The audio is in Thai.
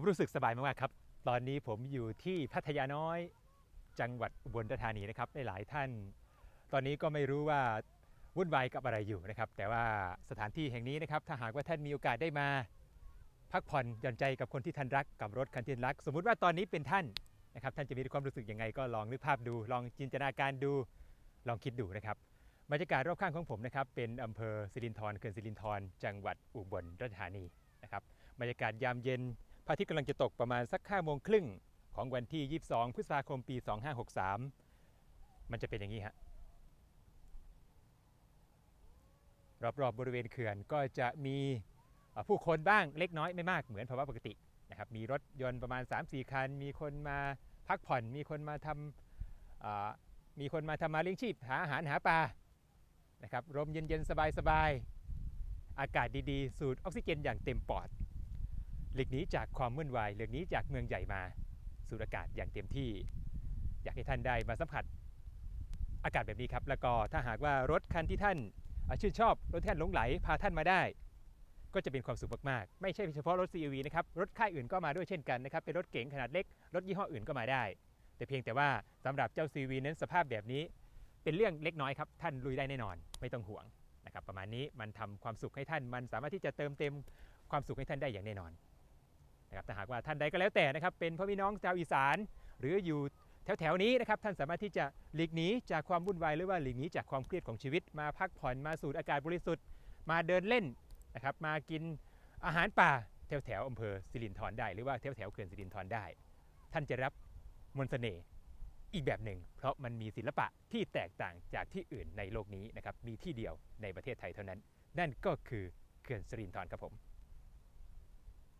ผมรู้สึกสบายมากๆครับ ตอนนี้ผมอยู่ที่พัทยาน้อยจังหวัดอุบลราชธานีนะครับหลายท่าน ตอนนี้ก็ไม่รู้ว่าวุ่นวายกับอะไรอยู่นะครับ แต่ว่าสถานที่แห่งนี้นะครับ ถ้าหากว่าท่านมีโอกาสได้มา พักผ่อนหย่อนใจกับคนที่ท่านรักกับรถคันที่ท่านรัก สมมุติว่าตอนนี้เป็นท่านนะครับ ท่านจะมีความรู้สึกยังไงก็ลองนึกภาพดู ลองจินตนาการดูลองคิดดูนะครับบรรยากาศรอบข้างของผมนะครับเป็นอำเภอสิรินธรเขื่อนสิรินธรจังหวัดอุบลราชธานีนะครับบรรยากาศยามเย็น ระอาทิตย์กำลังจะตกประมาณสัก5โมงครึ่งของวันที่ 22 พฤษภาคมปี 2563 มันจะเป็นอย่างนี้ฮะรอบๆบบริเวณเขื่อนก็จะมีผู้คนบ้างเล็กน้อยไม่มากเหมือนภาวะปกตินะครับมีรถยนต์ประมาณ 3-4 คัน มีคนมาพักผ่อน มีคนมาทำมีคนมาทำมาเลี้ยงชีพหาอาหารหาปลานะครับลมเย็นๆ สบายๆ อากาศดีๆ สูดออกซิเจนอย่างเต็มปอด หลีกหนีจากความวุ่นวายหลีกหนีจากเมืองใหญ่มาสูดอากาศอย่างเต็มที่ อยากให้ท่านได้มาสัมผัสอากาศแบบนี้ครับ แล้วก็ถ้าหากว่ารถคันที่ท่านชื่นชอบรถที่ท่านหลงไหลพาท่านมาได้ ก็จะเป็นความสุขมากๆ ไม่ใช่เฉพาะรถ CUV นะครับ รถค่ายอื่นก็มาด้วยเช่นกันนะครับ เป็นรถเก๋งขนาดเล็ก รถยี่ห้ออื่นก็มาได้ แต่เพียงแต่ว่าสำหรับเจ้า CUV นั้นสภาพแบบนี้ เป็นเรื่องเล็กน้อยครับ ท่านลุยได้แน่นอน ไม่ต้องห่วงนะครับ ประมาณนี้มันทำความสุขให้ท่าน มันสามารถที่จะเติมเต็มความสุขให้ท่านได้อย่างแน่นอนากว่าท่านใดก็แล้วแต่นะครับ เป็นพ่อพี่น้องชาวอีสาน หรืออยู่แถวๆนี้นะครับท่านสามารถที่จะหลีกหนีจากความวุ่นวายหรือว่าหลีกหนีจากความเครียดของชีวิตมาพักผ่อนมาสูดอากาศบริสุทธิ์ มาเดินเล่นนะครับมากินอาหารป่าแถวๆอำเภอสิรินธรได้ หรือว่าแถวๆเขื่อนสิรินธรได้ ท่านจะรับมนต์เสน่ห์อีกแบบหนึ่ง เพราะมันมีศิลปะที่แตกต่างจากที่อื่นในโลกนี้นะครับมีที่เดียวในประเทศไทยเท่านั้น นั่นก็คือเขื่อนสิรินธรครับผม